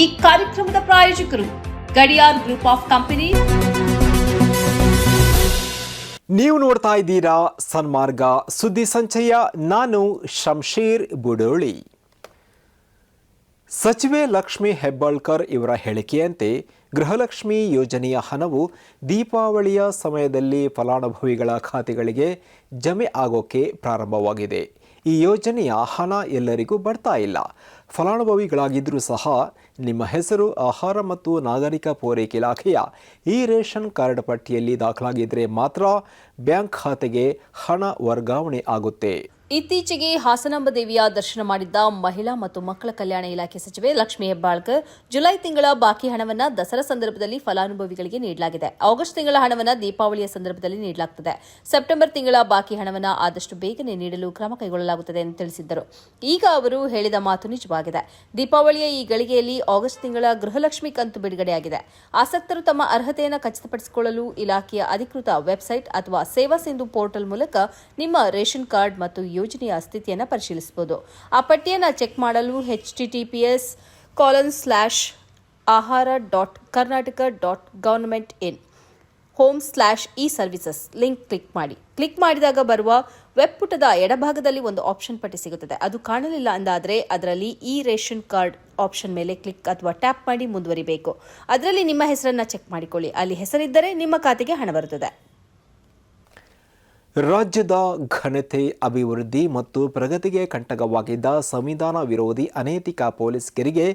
ಈ ಕಾರ್ಯಕ್ರಮದ ಪ್ರಾಯೋಜಕರು ಗಡಿಯಾರ್ ಗ್ರೂಪ್ ಆಫ್ ಕಂಪನಿ. ನೀವು ನೋಡ್ತಾ ಇದ್ದೀರಾ ಸನ್ಮಾರ್ಗ. ಸುದ್ದಿ ಸಂಚಯ, ನಾನು ಶಂಶೀರ್ ಬುಡೋಳಿ. ಸಚಿವೆ ಲಕ್ಷ್ಮಿ ಹೆಬ್ಬಾಳ್ಕರ್ ಇವರ ಹೇಳಿಕೆಯಂತೆ ಗೃಹಲಕ್ಷ್ಮಿ ಯೋಜನೆಯ ಹಣವು ದೀಪಾವಳಿಯ ಸಮಯದಲ್ಲಿ ಫಲಾನುಭವಿಗಳ ಖಾತೆಗಳಿಗೆ ಜಮೆ ಆಗೋಕೆ ಪ್ರಾರಂಭವಾಗಿದೆ. ಈ ಯೋಜನೆಯ ಹಣ ಎಲ್ಲರಿಗೂ ಬರ್ತಾ ಇಲ್ಲ. ಫಲಾನುಭವಿಗಳಾಗಿದ್ದರೂ ಸಹ ನಿಮ್ಮ ಹೆಸರು, ಆಹಾರ ಮತ್ತು ನಾಗರಿಕ ಪೂರೈಕೆ ಇಲಾಖೆಯ ಈ ರೇಷನ್ ಕಾರ್ಡ್ ಪಟ್ಟಿಯಲ್ಲಿ ದಾಖಲಾಗಿದ್ದರೆ ಮಾತ್ರ ಬ್ಯಾಂಕ್ ಖಾತೆಗೆ ಹಣ ವರ್ಗಾವಣೆ ಆಗುತ್ತೆ. ಇತ್ತೀಚೆಗೆ ಹಾಸನಾಂಬ ದೇವಿಯ ದರ್ಶನ ಮಾಡಿದ್ದ ಮಹಿಳಾ ಮತ್ತು ಮಕ್ಕಳ ಕಲ್ಯಾಣ ಇಲಾಖೆ ಸಚಿವೆ ಲಕ್ಷ್ಮೀ ಹೆಬ್ಬಾಳ್ಕರ್ ಜುಲೈ ತಿಂಗಳ ಬಾಕಿ ಹಣವನ್ನು ದಸರಾ ಸಂದರ್ಭದಲ್ಲಿ ಫಲಾನುಭವಿಗಳಿಗೆ ನೀಡಲಾಗಿದೆ. ಆಗಸ್ಟ್ ತಿಂಗಳ ಹಣವನ್ನು ದೀಪಾವಳಿಯ ಸಂದರ್ಭದಲ್ಲಿ ನೀಡಲಾಗುತ್ತದೆ ಸೆಪ್ಟೆಂಬರ್ ತಿಂಗಳ ಬಾಕಿ ಹಣವನ್ನು ಆದಷ್ಟು ಬೇಗನೆ ನೀಡಲು ಕ್ರಮ ಕೈಗೊಳ್ಳಲಾಗುತ್ತದೆ ಎಂದು ತಿಳಿಸಿದ್ದರು. ಈಗ ಅವರು ಹೇಳಿದ ಮಾತು ನಿಜವಾಗಿದೆ. ದೀಪಾವಳಿಯ ಈ ಗಳಿಗೆಯಲ್ಲಿ ಆಗಸ್ಟ್ ತಿಂಗಳ ಗೃಹಲಕ್ಷ್ಮಿ ಕಂತು ಬಿಡುಗಡೆಯಾಗಿದೆ. ಆಸಕ್ತರು ತಮ್ಮ ಅರ್ಹತೆಯನ್ನು ಖಚಿತಪಡಿಸಿಕೊಳ್ಳಲು ಇಲಾಖೆಯ ಅಧಿಕೃತ ವೆಬ್ಸೈಟ್ ಅಥವಾ ಸೇವಾ ಸಿಂಧು ಪೋರ್ಟಲ್ ಮೂಲಕ ನಿಮ್ಮ ರೇಷನ್ ಕಾರ್ಡ್ ಮತ್ತು ಯೋಜನೆಯ ಸ್ಥಿತಿಯನ್ನು ಪರಿಶೀಲಿಸಬಹುದು. ಆ ಪಟ್ಟಿಯನ್ನು ಚೆಕ್ ಮಾಡಲು H S colon slash ahara dot Karnataka dot government in home slash e services link click ಮಾಡಿ. ಕ್ಲಿಕ್ ಮಾಡಿದಾಗ ಬರುವ ವೆಬ್ ಪುಟದ ಎಡಭಾಗದಲ್ಲಿ ಒಂದು ಆಪ್ಷನ್ ಪಟ್ಟಿ ಸಿಗುತ್ತದೆ. ಅದು ಕಾಣಲಿಲ್ಲ ಅಂದಾದರೆ ಅದರಲ್ಲಿ ಇ ರೇಷನ್ ಕಾರ್ಡ್ ಆಪ್ಷನ್ ಮೇಲೆ ಕ್ಲಿಕ್ ಅಥವಾ ಟ್ಯಾಪ್ ಮಾಡಿ ಮುಂದುವರಿಬೇಕು. ಅದರಲ್ಲಿ ನಿಮ್ಮ ಹೆಸರನ್ನು ಚೆಕ್ ಮಾಡಿಕೊಳ್ಳಿ. ಅಲ್ಲಿ ಹೆಸರಿದ್ದರೆ ನಿಮ್ಮ ಖಾತೆಗೆ ಹಣ ಬರುತ್ತದೆ. ರಾಜ್ಯದ ಘನತೆ, ಅಭಿವೃದ್ಧಿ ಮತ್ತು ಪ್ರಗತಿಗೆ ಕಂಟಕವಾಗಿದ್ದ ಸಂವಿಧಾನ ವಿರೋಧಿ ಅನೈತಿಕ ಪೊಲೀಸ್ಗರಿಗೆ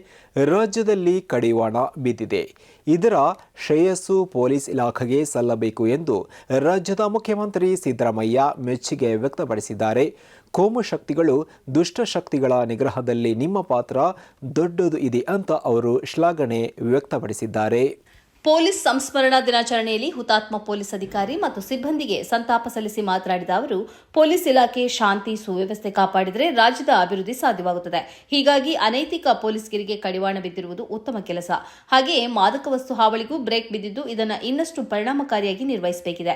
ರಾಜ್ಯದಲ್ಲಿ ಕಡಿವಾಣ ಬಿದ್ದಿದೆ. ಇದರ ಶ್ರೇಯಸ್ಸು ಪೊಲೀಸ್ ಇಲಾಖೆಗೆ ಸಲ್ಲಬೇಕು ಎಂದು ರಾಜ್ಯದ ಮುಖ್ಯಮಂತ್ರಿ ಸಿದ್ದರಾಮಯ್ಯ ಮೆಚ್ಚುಗೆ ವ್ಯಕ್ತಪಡಿಸಿದ್ದಾರೆ. ಕೋಮು ಶಕ್ತಿಗಳು ದುಷ್ಟಶಕ್ತಿಗಳ ನಿಗ್ರಹದಲ್ಲಿ ನಿಮ್ಮ ಪಾತ್ರ ದೊಡ್ಡದು ಇದೆ ಅಂತ ಅವರು ಶ್ಲಾಘನೆ ವ್ಯಕ್ತಪಡಿಸಿದ್ದಾರೆ. ಪೊಲೀಸ್ ಸಂಸ್ಮರಣಾ ದಿನಾಚರಣೆಯಲ್ಲಿ ಹುತಾತ್ಮ ಪೊಲೀಸ್ ಅಧಿಕಾರಿ ಮತ್ತು ಸಿಬ್ಬಂದಿಗೆ ಸಂತಾಪ ಸಲ್ಲಿಸಿ ಮಾತನಾಡಿದ ಅವರು, ಪೊಲೀಸ್ ಇಲಾಖೆ ಶಾಂತಿ, ಸುವ್ಯವಸ್ಥೆ ಕಾಪಾಡಿದರೆ ರಾಜ್ಯದ ಅಭಿವೃದ್ಧಿ ಸಾಧ್ಯವಾಗುತ್ತದೆ. ಹೀಗಾಗಿ ಅನೈತಿಕ ಪೊಲೀಸ್ಗಿರಿಗೆ ಕಡಿವಾಣ ಬಿದ್ದಿರುವುದು ಉತ್ತಮ ಕೆಲಸ. ಹಾಗೆಯೇ ಮಾದಕ ವಸ್ತು ಹಾವಳಿಗೂ ಬ್ರೇಕ್ ಬಿದ್ದಿದ್ದು, ಇದನ್ನು ಇನ್ನಷ್ಟು ಪರಿಣಾಮಕಾರಿಯಾಗಿ ನಿರ್ವಹಿಸಬೇಕಿದೆ.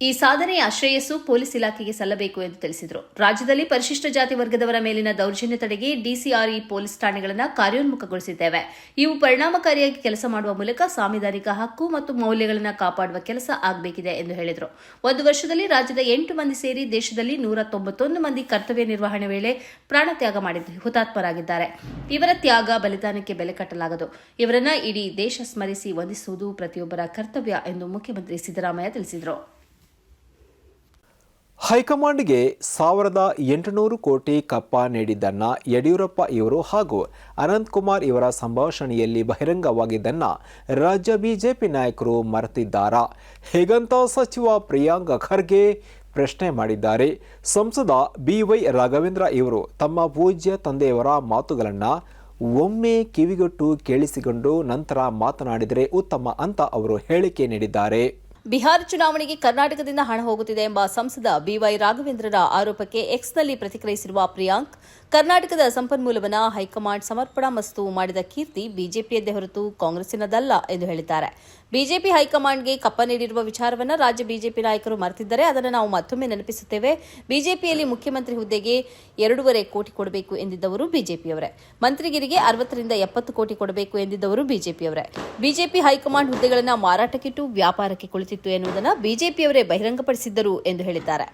ಈ ಸಾಧನೆಯ ಶ್ರೇಯಸ್ಸು ಪೊಲೀಸ್ ಇಲಾಖೆಗೆ ಸಲ್ಲಬೇಕು ಎಂದು ತಿಳಿಸಿದರು. ರಾಜ್ಯದಲ್ಲಿ ಪರಿಶಿಷ್ಟ ಜಾತಿ ವರ್ಗದವರ ಮೇಲಿನ ದೌರ್ಜನ್ಯ ತಡೆಗೆ ಡಿಸಿಆರ್ಇ ಪೊಲೀಸ್ ಠಾಣೆಗಳನ್ನು ಕಾರ್ಯೋನ್ಮುಖಗೊಳಿಸಿದ್ದೇವೆ. ಇವು ಪರಿಣಾಮಕಾರಿಯಾಗಿ ಕೆಲಸ ಮಾಡುವ ಮೂಲಕ ಸಾಂವಿಧಾನಿಕ ಹಕ್ಕು ಮತ್ತು ಮೌಲ್ಯಗಳನ್ನು ಕಾಪಾಡುವ ಕೆಲಸ ಆಗಬೇಕಿದೆ ಎಂದು ಹೇಳಿದರು. ಒಂದು ವರ್ಷದಲ್ಲಿ ರಾಜ್ಯದ ಎಂಟು ಮಂದಿ ಸೇರಿ ದೇಶದಲ್ಲಿ ನೂರ ತೊಂಬತ್ತೊಂದು ಮಂದಿ ಕರ್ತವ್ಯ ನಿರ್ವಹಣೆ ವೇಳೆ ಪ್ರಾಣ ತ್ಯಾಗ ಮಾಡಿದ್ದು ಹುತಾತ್ಮರಾಗಿದ್ದಾರೆ. ಇವರ ತ್ಯಾಗ ಬಲಿದಾನಕ್ಕೆ ಬೆಲೆ ಕಟ್ಟಲಾಗದು. ಇವರನ್ನ ಇಡೀ ದೇಶ ಸ್ಮರಿಸಿ ವಂದಿಸುವುದು ಪ್ರತಿಯೊಬ್ಬರ ಕರ್ತವ್ಯ ಎಂದು ಮುಖ್ಯಮಂತ್ರಿ ಸಿದ್ದರಾಮಯ್ಯ ತಿಳಿಸಿದರು. ಹೈಕಮಾಂಡ್ಗೆ ಸಾವಿರದ ಎಂಟುನೂರು ಕೋಟಿ ಕಪ್ಪ ನೀಡಿದ್ದನ್ನ ಯಡಿಯೂರಪ್ಪ ಇವರು ಹಾಗೂ ಅನಂತಕುಮಾರ್ ಇವರ ಸಂಭಾಷಣೆಯಲ್ಲಿ ಬಹಿರಂಗವಾಗಿದ್ದನ್ನು ರಾಜ್ಯ ಬಿಜೆಪಿ ನಾಯಕರು ಮರೆತಿದ್ದಾರಾ? ಹೇಗಂತ ಸಚಿವ ಪ್ರಿಯಾಂಕ ಖರ್ಗೆ ಪ್ರಶ್ನೆ ಮಾಡಿದ್ದಾರೆ. ಸಂಸದ ಬಿವೈ ರಾಘವೇಂದ್ರ ಇವರು ತಮ್ಮ ಪೂಜ್ಯ ತಂದೆಯವರ ಮಾತುಗಳನ್ನು ಒಮ್ಮೆ ಕಿವಿಗೊಟ್ಟು ಕೇಳಿಸಿಕೊಂಡು ನಂತರ ಮಾತನಾಡಿದರೆ ಉತ್ತಮ ಅಂತ ಅವರು ಹೇಳಿಕೆ ನೀಡಿದ್ದಾರೆ. ಬಿಹಾರ ಚುನಾವಣೆಗೆ ಕರ್ನಾಟಕದಿಂದ ಹಣ ಹೋಗುತ್ತಿದೆ ಎಂಬ ಸಂಸದ ಬಿವೈ ರಾಘವೇಂದ್ರರ ಆರೋಪಕ್ಕೆ ಎಕ್ಸ್ನಲ್ಲಿ ಪ್ರತಿಕ್ರಿಯಿಸಿರುವ ಪ್ರಿಯಾಂಕ್ ಕರ್ನಾಟಕದ ಸಂಪನ್ಮೂಲವನ್ನ ಹೈಕಮಾಂಡ್ ಸಮರ್ಪಣಾ ಮಸ್ತು ಮಾಡಿದ ಕೀರ್ತಿ ಬಿಜೆಪಿಯದ್ದೇ ಹೊರತು ಕಾಂಗ್ರೆಸ್ಸಿನದಲ್ಲ ಎಂದು ಹೇಳಿದ್ದಾರೆ. ಬಿಜೆಪಿ ಹೈಕಮಾಂಡ್ಗೆ ಕಪ್ಪ ನೀಡಿರುವ ವಿಚಾರವನ್ನ ರಾಜ್ಯ ಬಿಜೆಪಿ ನಾಯಕರು ಮರೆತಿದ್ದರೆ ಅದನ್ನು ನಾವು ಮತ್ತೊಮ್ಮೆ ನೆನಪಿಸುತ್ತೇವೆ. ಬಿಜೆಪಿಯಲ್ಲಿ ಮುಖ್ಯಮಂತ್ರಿ ಹುದ್ದೆಗೆ ಎರಡೂವರೆ ಕೋಟಿ ಕೊಡಬೇಕು ಎಂದಿದ್ದವರು ಬಿಜೆಪಿಯವರೇ. ಮಂತ್ರಿಗಿರಿಗೆ ಅರವತ್ತರಿಂದ ಎಪ್ಪತ್ತು ಕೋಟಿ ಕೊಡಬೇಕು ಎಂದಿದ್ದವರು ಬಿಜೆಪಿಯವರೇ. ಬಿಜೆಪಿ ಹೈಕಮಾಂಡ್ ಹುದ್ದೆಗಳನ್ನು ಮಾರಾಟಕ್ಕಿಟ್ಟು ವ್ಯಾಪಾರಕ್ಕೆ ಕುಳಿತಿತ್ತು ಎನ್ನುವುದನ್ನು ಬಿಜೆಪಿಯವರೇ ಬಹಿರಂಗಪಡಿಸಿದ್ದರು ಎಂದು ಹೇಳಿದ್ದಾರೆ.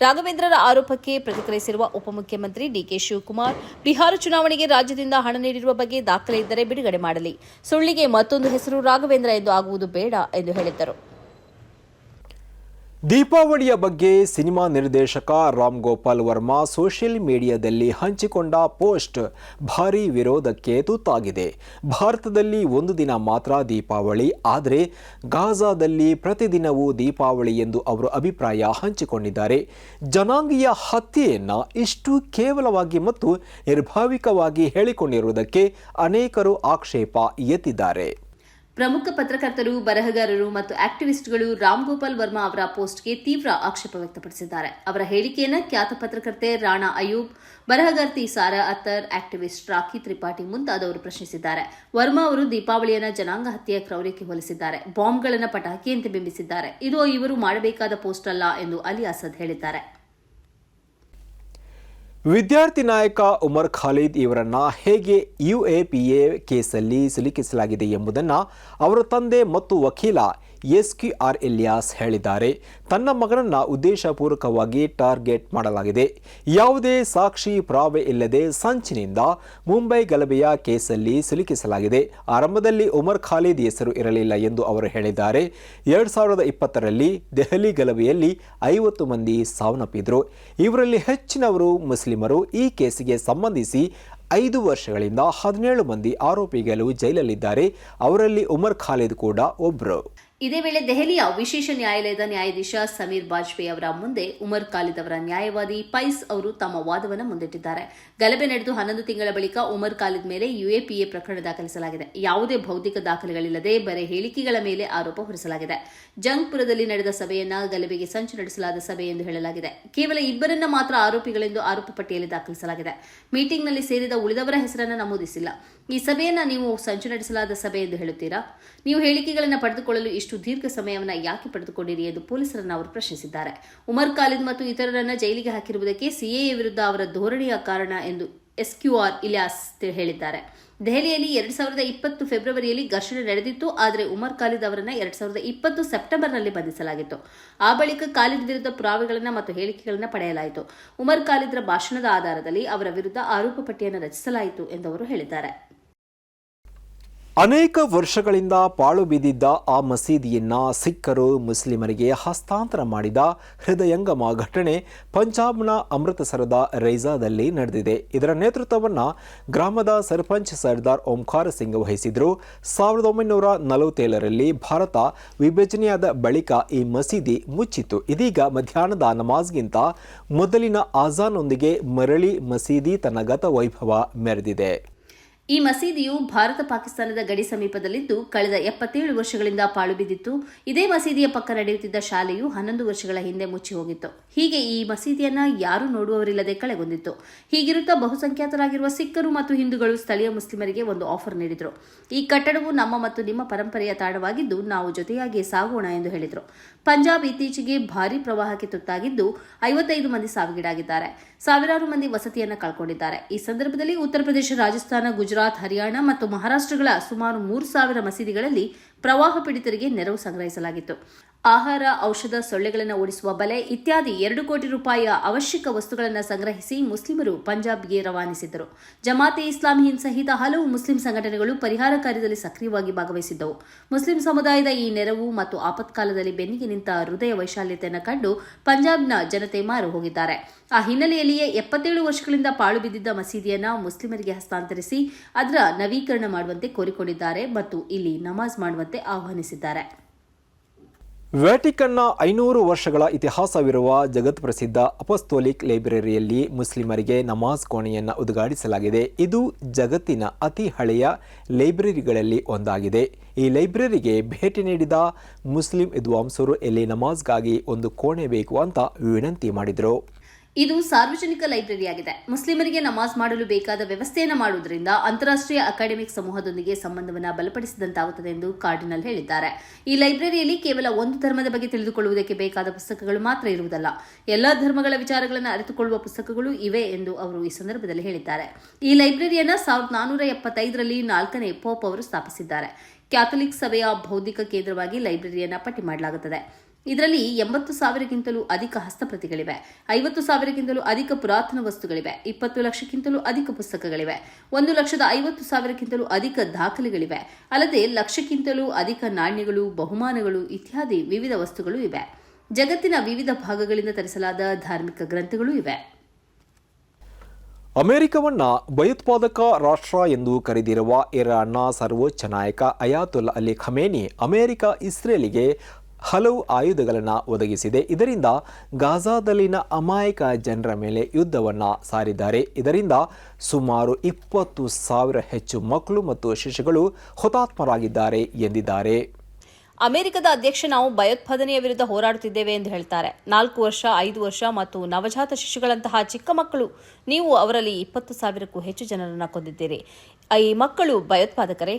ರಾಘವೇಂದ್ರರ ಆರೋಪಕ್ಕೆ ಪ್ರತಿಕ್ರಿಯಿಸಿರುವ ಉಪಮುಖ್ಯಮಂತ್ರಿ ಡಿಕೆ ಶಿವಕುಮಾರ್, ಬಿಹಾರ ಚುನಾವಣೆಗೆ ರಾಜ್ಯದಿಂದ ಹಣ ನೀಡಿರುವ ಬಗ್ಗೆ ದಾಖಲೆ ಇದ್ದರೆ ಬಿಡುಗಡೆ ಮಾಡಲಿ. ಸುಳ್ಳಿಗೆ ಮತ್ತೊಂದು ಹೆಸರು ರಾಘವೇಂದ್ರ ಎಂದು ಆಗುವುದು ಬೇಡ ಎಂದು ಹೇಳಿದ್ದರು. ದೀಪಾವಳಿಯ ಬಗ್ಗೆ ಸಿನಿಮಾ ನಿರ್ದೇಶಕ ರಾಮ್ ಗೋಪಾಲ್ ವರ್ಮಾ ಸೋಷಿಯಲ್ ಮೀಡಿಯಾದಲ್ಲಿ ಹಂಚಿಕೊಂಡ ಪೋಸ್ಟ್ ಭಾರೀ ವಿರೋಧಕ್ಕೆ ತುತ್ತಾಗಿದೆ. ಭಾರತದಲ್ಲಿ ಒಂದು ದಿನ ಮಾತ್ರ ದೀಪಾವಳಿ, ಆದರೆ ಗಾಜಾದಲ್ಲಿ ಪ್ರತಿದಿನವೂ ದೀಪಾವಳಿ ಎಂದು ಅವರು ಅಭಿಪ್ರಾಯ ಹಂಚಿಕೊಂಡಿದ್ದಾರೆ. ಜನಾಂಗೀಯ ಹತ್ಯೆಯನ್ನು ಇಷ್ಟು ಕೇವಲವಾಗಿ ಮತ್ತು ನಿರ್ಭಾವಿಕವಾಗಿ ಹೇಳಿಕೊಂಡಿರುವುದಕ್ಕೆ ಅನೇಕರು ಆಕ್ಷೇಪ ಎತ್ತಿದ್ದಾರೆ. ಪ್ರಮುಖ ಪತ್ರಕರ್ತರು, ಬರಹಗಾರರು ಮತ್ತು ಆಕ್ಟಿವಿಸ್ಟ್ಗಳು ರಾಮ್ ಗೋಪಾಲ್ ವರ್ಮಾ ಅವರ ಪೋಸ್ಟ್ಗೆ ತೀವ್ರ ಆಕ್ಷೇಪ ವ್ಯಕ್ತಪಡಿಸಿದ್ದಾರೆ. ಅವರ ಹೇಳಿಕೆಯನ್ನು ಖ್ಯಾತ ಪತ್ರಕರ್ತೆ ರಾಣಾ ಅಯೂಬ್ ಬರಹಗಾರ್ತಿ ಸಾರಾ ಅತ್ತರ್, ಆಕ್ಟಿವಿಸ್ಟ್ ರಾಖಿ ತ್ರಿಪಾಠಿ ಮುಂತಾದವರು ಪ್ರಶ್ನಿಸಿದ್ದಾರೆ. ವರ್ಮಾ ಅವರು ದೀಪಾವಳಿಯನ್ನು ಜನಾಂಗ ಹತ್ಯೆಯ ಕ್ರೌರ್ಯಕ್ಕೆ ಹೋಲಿಸಿದ್ದಾರೆ. ಬಾಂಬ್ಗಳನ್ನು ಪಟಾಕಿಯಂತೆ ಬಿಂಬಿಸಿದ್ದಾರೆ. ಇದು ಇವರು ಮಾಡಬೇಕಾದ ಪೋಸ್ಟ್ ಅಲ್ಲ ಎಂದು ಅಲಿ ಅಸದ್ ಹೇಳಿದ್ದಾರೆ. ವಿದ್ಯಾರ್ಥಿ ನಾಯಕ ಉಮರ್ ಖಾಲಿದ್ ಇವರನ್ನ ಹೇಗೆ ಯುಎಪಿಎ ಕೇಸಲ್ಲಿ ಸಿಲುಕಿಸಲಾಗಿದೆ ಎಂಬುದನ್ನು ಅವರ ತಂದೆ ಮತ್ತು ವಕೀಲ ಎಸ್ ಕ್ಯೂ ಆರ್ ಎಲಿಯಾಸ್ ಹೇಳಿದ್ದಾರೆ. ತನ್ನ ಮಗನನ್ನ ಉದ್ದೇಶಪೂರ್ವಕವಾಗಿ ಟಾರ್ಗೆಟ್ ಮಾಡಲಾಗಿದೆ. ಯಾವುದೇ ಸಾಕ್ಷಿ ಪುರಾವೆ ಇಲ್ಲದೆ ಸಂಚಿನಿಂದ ಮುಂಬೈ ಗಲಭೆಯ ಕೇಸಲ್ಲಿ ಸಿಲುಕಿಸಲಾಗಿದೆ. ಆರಂಭದಲ್ಲಿ ಉಮರ್ ಖಾಲಿದ್ ಹೆಸರು ಇರಲಿಲ್ಲ ಎಂದು ಅವರು ಹೇಳಿದ್ದಾರೆ. ಎರಡು ಸಾವಿರದ ಇಪ್ಪತ್ತರಲ್ಲಿ ದೆಹಲಿ ಗಲಭೆಯಲ್ಲಿ ಐವತ್ತು ಮಂದಿ ಸಾವನ್ನಪ್ಪಿದ್ರು. ಇವರಲ್ಲಿ ಹೆಚ್ಚಿನವರು ಮುಸ್ಲಿಮರು. ಈ ಕೇಸಿಗೆ ಸಂಬಂಧಿಸಿ ಐದು ವರ್ಷಗಳಿಂದ ಹದಿನೇಳು ಮಂದಿ ಆರೋಪಿಗಳು ಜೈಲಲ್ಲಿದ್ದಾರೆ. ಅವರಲ್ಲಿ ಉಮರ್ ಖಾಲಿದ್ ಕೂಡ ಒಬ್ಬರು ಇದೇ ವೇಳೆ ದೆಹಲಿಯ ವಿಶೇಷ ನ್ಯಾಯಾಲಯದ ನ್ಯಾಯಾಧೀಶ ಸಮೀರ್ ಬಾಜ್ಪೇಯಿ ಅವರ ಮುಂದೆ ಉಮರ್ ಖಾಲಿದ್ ಅವರ ನ್ಯಾಯವಾದಿ ಪೈಸ್ ಅವರು ತಮ್ಮ ವಾದವನ್ನು ಮುಂದಿಟ್ಟಿದ್ದಾರೆ. ಗಲಭೆ ನಡೆದು ಹನ್ನೊಂದು ತಿಂಗಳ ಬಳಿಕ ಉಮರ್ ಖಾಲಿದ್ ಮೇಲೆ ಯುಎಪಿಎ ಪ್ರಕರಣ ದಾಖಲಿಸಲಾಗಿದೆ. ಯಾವುದೇ ಭೌತಿಕ ದಾಖಲೆಗಳಿಲ್ಲದೆ ಬರೆ ಹೇಳಿಕೆಗಳ ಮೇಲೆ ಆರೋಪ ಹೊರಿಸಲಾಗಿದೆ. ಜಂಗ್ಪುರದಲ್ಲಿ ನಡೆದ ಸಭೆಯನ್ನ ಗಲಭೆಗೆ ಸಂಚು ನಡೆಸಲಾದ ಸಭೆ ಎಂದು ಹೇಳಲಾಗಿದೆ. ಕೇವಲ ಇಬ್ಬರನ್ನ ಮಾತ್ರ ಆರೋಪಿಗಳೆಂದು ಆರೋಪ ಪಟ್ಟಿಯಲ್ಲಿ ದಾಖಲಿಸಲಾಗಿದೆ. ಮೀಟಿಂಗ್ನಲ್ಲಿ ಸೇರಿದ ಉಳಿದವರ ಹೆಸರನ್ನು ನಮೂದಿಸಿಲ್ಲ. ಈ ಸಭೆಯನ್ನ ನೀವು ಸಂಚು ನಡೆಸಲಾದ ಸಭೆ ಎಂದು ಹೇಳುತ್ತೀರಾ? ನೀವು ಹೇಳಿಕೆಗಳನ್ನು ಪಡೆದುಕೊಳ್ಳಲು ಇಷ್ಟು ದೀರ್ಘ ಸಮಯವನ್ನು ಯಾಕೆ ಪಡೆದುಕೊಂಡಿರಿ ಎಂದು ಪೊಲೀಸರನ್ನು ಅವರು ಪ್ರಶ್ನಿಸಿದ್ದಾರೆ. ಉಮರ್ ಖಾಲಿದ್ ಮತ್ತು ಇತರರನ್ನ ಜೈಲಿಗೆ ಹಾಕಿರುವುದಕ್ಕೆ ಸಿಎಎ ವಿರುದ್ಧ ಅವರ ಧೋರಣೆಯ ಕಾರಣ ಎಂದು ಎಸ್ಕ್ಯೂಆರ್ ಇಲಿಯಾಸ್ ಹೇಳಿದ್ದಾರೆ. ದೆಹಲಿಯಲ್ಲಿ ಎರಡ್ ಸಾವಿರದ ಇಪ್ಪತ್ತು ಫೆಬ್ರವರಿಯಲ್ಲಿ ಘರ್ಷಣೆ ನಡೆದಿತ್ತು, ಆದರೆ ಉಮರ್ ಖಾಲಿದ್ ಅವರನ್ನ ಎರಡ್ ಸಾವಿರದ ಇಪ್ಪತ್ತು ಸೆಪ್ಟೆಂಬರ್ನಲ್ಲಿ ಬಂಧಿಸಲಾಗಿತ್ತು. ಆ ಬಳಿಕ ಖಾಲಿದ್ ವಿರುದ್ಧ ಪುರಾವೆಗಳನ್ನು ಮತ್ತು ಹೇಳಿಕೆಗಳನ್ನು ಪಡೆಯಲಾಯಿತು. ಉಮರ್ ಖಾಲಿದ್ರ ಭಾಷಣದ ಆಧಾರದಲ್ಲಿ ಅವರ ವಿರುದ್ಧ ಆರೋಪ ಪಟ್ಟಿಯನ್ನು ರಚಿಸಲಾಯಿತು ಎಂದು ಅವರು ಹೇಳಿದ್ದಾರೆ. ಅನೇಕ ವರ್ಷಗಳಿಂದ ಪಾಳು ಬಿದ್ದಿದ್ದ ಆ ಮಸೀದಿಯನ್ನ ಸಿಖ್ಖರು ಮುಸ್ಲಿಮರಿಗೆ ಹಸ್ತಾಂತರ ಮಾಡಿದ ಹೃದಯಂಗಮ ಘಟನೆ ಪಂಜಾಬ್ನ ಅಮೃತಸರದ ರೈಜಾದಲ್ಲಿ ನಡೆದಿದೆ. ಇದರ ನೇತೃತ್ವವನ್ನು ಗ್ರಾಮದ ಸರ್ಪಂಚ್ ಸರ್ದಾರ್ ಓಂಕಾರ ಸಿಂಗ್ ವಹಿಸಿದ್ರು. ಸಾವಿರದ ಒಂಬೈನೂರ ನಲವತ್ತೇಳರಲ್ಲಿ ಭಾರತ ವಿಭಜನೆಯಾದ ಬಳಿಕ ಈ ಮಸೀದಿ ಮುಚ್ಚಿತ್ತು. ಇದೀಗ ಮಧ್ಯಾಹ್ನದ ನಮಾಜ್ಗಿಂತ ಮೊದಲಿನ ಆಜಾನ್ನೊಂದಿಗೆ ಮರಳಿ ಮಸೀದಿ ತನ್ನ ಗತ ವೈಭವ ಮೆರೆದಿದೆ. ಈ ಮಸೀದಿಯು ಭಾರತ ಪಾಕಿಸ್ತಾನದ ಗಡಿ ಸಮೀಪದಲ್ಲಿದ್ದು ಕಳೆದ ಎಪ್ಪತ್ತೇಳು ವರ್ಷಗಳಿಂದ ಪಾಳು ಬಿದ್ದಿತ್ತು. ಇದೇ ಮಸೀದಿಯ ಪಕ್ಕ ನಡೆಯುತ್ತಿದ್ದ ಶಾಲೆಯು ಹನ್ನೊಂದು ವರ್ಷಗಳ ಹಿಂದೆ ಮುಚ್ಚಿ ಹೋಗಿತ್ತು. ಹೀಗೆ ಈ ಮಸೀದಿಯನ್ನ ಯಾರೂ ನೋಡುವವರಿಲ್ಲದೆ ಕಳೆಗೊಂಡಿತ್ತು. ಹೀಗಿರುತ್ತಾ ಬಹುಸಂಖ್ಯಾತರಾಗಿರುವ ಸಿಖ್ಖರು ಮತ್ತು ಹಿಂದೂಗಳು ಸ್ಥಳೀಯ ಮುಸ್ಲಿಮರಿಗೆ ಒಂದು ಆಫರ್ ನೀಡಿದರು. ಈ ಕಟ್ಟಡವು ನಮ್ಮ ಮತ್ತು ನಿಮ್ಮ ಪರಂಪರೆಯ ತಾಣವಾಗಿದ್ದು ನಾವು ಜೊತೆಯಾಗಿ ಸಾಗೋಣ ಎಂದು ಹೇಳಿದರು. ಪಂಜಾಬ್ ಇತ್ತೀಚೆಗೆ ಭಾರೀ ಪ್ರವಾಹಕ್ಕೆ ತುತ್ತಾಗಿದ್ದು ಐವತ್ತೈದು ಮಂದಿ ಸಾವಿಗೀಡಾಗಿದ್ದಾರೆ. ಸಾವಿರಾರು ಮಂದಿ ವಸತಿಯನ್ನು ಕಳ್ಕೊಂಡಿದ್ದಾರೆ. ಈ ಸಂದರ್ಭದಲ್ಲಿ ಉತ್ತರ ಪ್ರದೇಶ, ರಾಜಸ್ಥಾನ, ಗುಜರಾತ್ ಹರಿಯಾಣ ಮತ್ತು ಮಹಾರಾಷ್ಟ್ರಗಳ ಸುಮಾರು ಮೂರು ಸಾವಿರ ಮಸೀದಿಗಳಲ್ಲಿ ಪ್ರವಾಹ ಪೀಡಿತರಿಗೆ ನೆರವು ಸಂಗ್ರಹಿಸಲಾಗಿತ್ತು. ಆಹಾರ, ಔಷಧ, ಸೊಳ್ಳೆಗಳನ್ನು ಓಡಿಸುವ ಬಲೆ ಇತ್ಯಾದಿ ಎರಡು ಕೋಟಿ ರೂಪಾಯಿಯ ಅವಶ್ಯಕ ವಸ್ತುಗಳನ್ನು ಸಂಗ್ರಹಿಸಿ ಮುಸ್ಲಿಮರು ಪಂಜಾಬ್ಗೆ ರವಾನಿಸಿದ್ದರು. ಜಮಾತೆ ಇಸ್ಲಾಮಿ ಹಿಂದ್ ಸಹಿತ ಹಲವು ಮುಸ್ಲಿಂ ಸಂಘಟನೆಗಳು ಪರಿಹಾರ ಕಾರ್ಯದಲ್ಲಿ ಸಕ್ರಿಯವಾಗಿ ಭಾಗವಹಿಸಿದ್ದವು. ಮುಸ್ಲಿಂ ಸಮುದಾಯದ ಈ ನೆರವು ಮತ್ತು ಆಪತ್ಕಾಲದಲ್ಲಿ ಬೆನ್ನಿಗೆ ನಿಂತ ಹೃದಯ ವೈಶಾಲ್ಯತೆಯನ್ನು ಕಂಡು ಪಂಜಾಬ್ನ ಜನತೆ ಮಾರು ಹೋಗಿದ್ದಾರೆ. ಆ ಹಿನ್ನೆಲೆಯಲ್ಲಿಯೇ ಎಪ್ಪತ್ತೇಳು ವರ್ಷಗಳಿಂದ ಪಾಳು ಬಿದ್ದಿದ್ದ ಮಸೀದಿಯನ್ನು ಮುಸ್ಲಿಮರಿಗೆ ಹಸ್ತಾಂತರಿಸಿ, ಅದರ ನವೀಕರಣ ಮಾಡುವಂತೆ ಕೋರಿಕೊಂಡಿದ್ದಾರೆ ಮತ್ತು ಇಲ್ಲಿ ನಮಾಜ್ ಮಾಡುವಂತೆ ಆಹ್ವಾನಿಸಿದ್ದಾರೆ. ವ್ಯಾಟಿಕನ್ನ ಐನೂರು ವರ್ಷಗಳ ಇತಿಹಾಸವಿರುವ ಜಗತ್ ಪ್ರಸಿದ್ಧ ಅಪಸ್ತೋಲಿಕ್ ಲೈಬ್ರರಿಯಲ್ಲಿ ಮುಸ್ಲಿಮರಿಗೆ ನಮಾಜ್ ಕೋಣೆಯನ್ನು ಉದ್ಘಾಟಿಸಲಾಗಿದೆ. ಇದು ಜಗತ್ತಿನ ಅತಿ ಹಳೆಯ ಲೈಬ್ರರಿಗಳಲ್ಲಿ ಒಂದಾಗಿದೆ. ಈ ಲೈಬ್ರರಿಗೆ ಭೇಟಿ ನೀಡಿದ ಮುಸ್ಲಿಂ ವಿದ್ವಾಂಸರು ಇಲ್ಲಿ ನಮಾಜ್ಗಾಗಿ ಒಂದು ಕೋಣೆ ಬೇಕು ಅಂತ ವಿನಂತಿ ಮಾಡಿದರು. ಇದು ಸಾರ್ವಜನಿಕ ಲೈಬ್ರರಿಯಾಗಿದೆ. ಮುಸ್ಲಿಮರಿಗೆ ನಮಾಜ್ ಮಾಡಲು ಬೇಕಾದ ವ್ಯವಸ್ಥೆಯನ್ನು ಮಾಡುವುದರಿಂದ ಅಂತಾರಾಷ್ಟ್ರೀಯ ಅಕಾಡೆಮಿಕ್ ಸಮೂಹದೊಂದಿಗೆ ಸಂಬಂಧವನ್ನು ಬಲಪಡಿಸಿದಂತಾಗುತ್ತದೆ ಎಂದು ಕಾರ್ಡಿನಲ್ ಹೇಳಿದ್ದಾರೆ. ಈ ಲೈಬ್ರರಿಯಲ್ಲಿ ಕೇವಲ ಒಂದು ಧರ್ಮದ ಬಗ್ಗೆ ತಿಳಿದುಕೊಳ್ಳುವುದಕ್ಕೆ ಬೇಕಾದ ಪುಸ್ತಕಗಳು ಮಾತ್ರ ಇರುವುದಲ್ಲ, ಎಲ್ಲಾ ಧರ್ಮಗಳ ವಿಚಾರಗಳನ್ನು ಅರಿತುಕೊಳ್ಳುವ ಪುಸ್ತಕಗಳು ಇವೆ ಎಂದು ಅವರು ಈ ಸಂದರ್ಭದಲ್ಲಿ ಹೇಳಿದ್ದಾರೆ. ಈ ಲೈಬ್ರರಿಯನ್ನು ಸಾವಿರದ ನಾನೂರ ಎಪ್ಪತ್ತೈದರಲ್ಲಿ ನಾಲ್ಕನೇ ಪೋಪ್ ಅವರು ಸ್ಥಾಪಿಸಿದ್ದಾರೆ. ಕ್ಯಾಥೋಲಿಕ್ ಸಭೆಯ ಬೌದ್ಧಿಕ ಕೇಂದ್ರವಾಗಿ ಲೈಬ್ರರಿಯನ್ನು ಪಟ್ಟಿ ಮಾಡಲಾಗುತ್ತದೆ. ಇದರಲ್ಲಿ ಎಂಬತ್ತು ಸಾವಿರಕ್ಕಿಂತಲೂ ಅಧಿಕ ಹಸ್ತಪ್ರತಿಗಳಿವೆ. ಐವತ್ತು ಸಾವಿರಕ್ಕಿಂತಲೂ ಅಧಿಕ ಪುರಾತನ ವಸ್ತುಗಳಿವೆ. ಇಪ್ಪತ್ತು ಲಕ್ಷಕ್ಕಿಂತಲೂ ಅಧಿಕ ಪುಸ್ತಕಗಳಿವೆ. ಒಂದು ಲಕ್ಷದ ಐವತ್ತು ಸಾವಿರಕ್ಕಿಂತಲೂ ಅಧಿಕ ದಾಖಲೆಗಳಿವೆ. ಅಲ್ಲದೆ ಲಕ್ಷಕ್ಕಿಂತಲೂ ಅಧಿಕ ನಾಣ್ಯಗಳು, ಬಹುಮಾನಗಳು ಇತ್ಯಾದಿ ವಿವಿಧ ವಸ್ತುಗಳು ಇವೆ. ಜಗತ್ತಿನ ವಿವಿಧ ಭಾಗಗಳಿಂದ ತರಿಸಲಾದ ಧಾರ್ಮಿಕ ಗ್ರಂಥಗಳು ಇವೆ. ಅಮೆರಿಕವನ್ನ ಭಯೋತ್ಪಾದಕ ರಾಷ್ಟ್ರ ಎಂದು ಕರೆದಿರುವ ಇರಾನ್ನ ಸರ್ವೋಚ್ಚ ನಾಯಕ ಅಯಾತುಲ್ ಅಲಿ ಖಮೇನಿ ಅಮೆರಿಕ ಇಸ್ರೇಲಿಗೆ ಹಲವು ಆಯುಧಗಳನ್ನು ಒದಗಿಸಿದೆ. ಇದರಿಂದ ಗಾಜಾದಲ್ಲಿನ ಅಮಾಯಕ ಜನರ ಮೇಲೆ ಯುದ್ಧವನ್ನು ಸಾರಿದ್ದಾರೆ. ಇದರಿಂದ ಸುಮಾರು ಇಪ್ಪತ್ತು ಸಾವಿರ ಹೆಚ್ಚು ಮಕ್ಕಳು ಮತ್ತು ಶಿಶುಗಳು ಹುತಾತ್ಮರಾಗಿದ್ದಾರೆ ಎಂದಿದ್ದಾರೆ. ಅಮೆರಿಕದ ಅಧ್ಯಕ್ಷ ನಾವು ಭಯೋತ್ಪಾದನೆಯ ವಿರುದ್ಧ ಹೋರಾಡುತ್ತಿದ್ದೇವೆ ಎಂದು ಹೇಳ್ತಾರೆ. ನಾಲ್ಕು ವರ್ಷ, ಐದು ವರ್ಷ ಮತ್ತು ನವಜಾತ ಶಿಶುಗಳಂತಹ ಚಿಕ್ಕ ಮಕ್ಕಳು, ನೀವು ಅವರಲ್ಲಿ ಇಪ್ಪತ್ತು ಸಾವಿರಕ್ಕೂ ಹೆಚ್ಚು ಜನರನ್ನು ಕೊಂದಿದ್ದೀರಿ. ಈ ಮಕ್ಕಳು ಭಯೋತ್ಪಾದಕರೇ?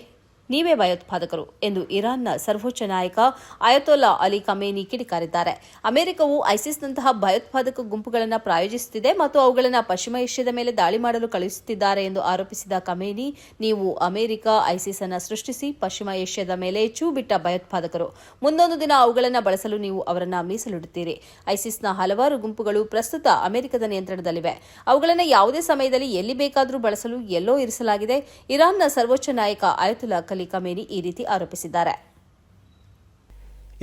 ನೀವೇ ಭಯೋತ್ಪಾದಕರು ಎಂದು ಇರಾನ್ನ ಸರ್ವೋಚ್ಚ ನಾಯಕ ಅಯತೊಲ್ಲಾ ಅಲಿ ಕಮೇನಿ ಕಿಡಿಕಾರಿದ್ದಾರೆ. ಅಮೆರಿಕವು ಐಸಿಸ್ನಂತಹ ಭಯೋತ್ಪಾದಕ ಗುಂಪುಗಳನ್ನು ಪ್ರಾಯೋಜಿಸುತ್ತಿದೆ ಮತ್ತು ಅವುಗಳನ್ನು ಪಶ್ಚಿಮ ಏಷ್ಯಾದ ಮೇಲೆ ದಾಳಿ ಮಾಡಲು ಕಳುಹಿಸುತ್ತಿದ್ದಾರೆ ಎಂದು ಆರೋಪಿಸಿದ ಕಮೇನಿ ನೀವು ಅಮೆರಿಕ ಐಸಿಸ್ ಅನ್ನು ಸೃಷ್ಟಿಸಿ ಪಶ್ಚಿಮ ಏಷ್ಯಾದ ಮೇಲೆ ಚೂ ಬಿಟ್ಟ ಭಯೋತ್ಪಾದಕರು. ಮುಂದೊಂದು ದಿನ ಅವುಗಳನ್ನು ಬಳಸಲು ನೀವು ಅವರನ್ನು ಮೀಸಲಿಡುತ್ತೀರಿ. ಐಸಿಸ್ನ ಹಲವಾರು ಗುಂಪುಗಳು ಪ್ರಸ್ತುತ ಅಮೆರಿಕದ ನಿಯಂತ್ರಣದಲ್ಲಿವೆ. ಅವುಗಳನ್ನು ಯಾವುದೇ ಸಮಯದಲ್ಲಿ ಎಲ್ಲಿ ಬೇಕಾದರೂ ಬಳಸಲು ಎಲ್ಲೋ ಇರಿಸಲಾಗಿದೆ. ಇರಾನ್ನ ಸರ್ವೋಚ್ಚ ನಾಯಕ ಅಯತುಲ್ಲಾ ಕಲಿ ಮೇರಿ ಈ ರೀತಿ ಆರೋಪಿಸಿದ್ದಾರೆ.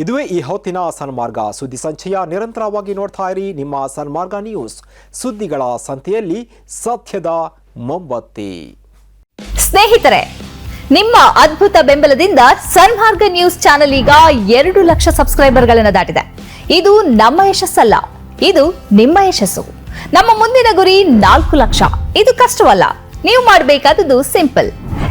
ಇದುವೇ ಈ ಹೊತ್ತಿನ ಸನ್ಮಾರ್ಗ ಸುದ್ದಿ ಸಂಚಯ ನಿರಂತರವಾಗಿ ನೋಡ್ತಾ ಇರಿ ನಿಮ್ಮ ಸನ್ಮಾರ್ಗ ನ್ಯೂಸ್. ಸುದ್ದಿಗಳ ಸಂತೆಯಲ್ಲಿ ಸತ್ಯದ ಮೊಂಬತ್ತಿ. ಸ್ನೇಹಿತರೆ ನಿಮ್ಮ ಅದ್ಭುತ ಬೆಂಬಲದಿಂದ ಸನ್ಮಾರ್ಗ ನ್ಯೂಸ್ ಚಾನೆಲ್ ಈಗ ಎರಡು ಲಕ್ಷ ಸಬ್ಸ್ಕ್ರೈಬರ್ಗಳನ್ನು ದಾಟಿದೆ. ಇದು ನಮ್ಮ ಯಶಸ್ಸಲ್ಲ ಇದು ನಿಮ್ಮ ಯಶಸ್ಸು. ನಮ್ಮ ಮುಂದಿನ ಗುರಿ ನಾಲ್ಕು ಲಕ್ಷ. ಇದು ಕಷ್ಟವಲ್ಲ ನೀವು ಮಾಡಬೇಕಾದದ್ದು ಸಿಂಪಲ್.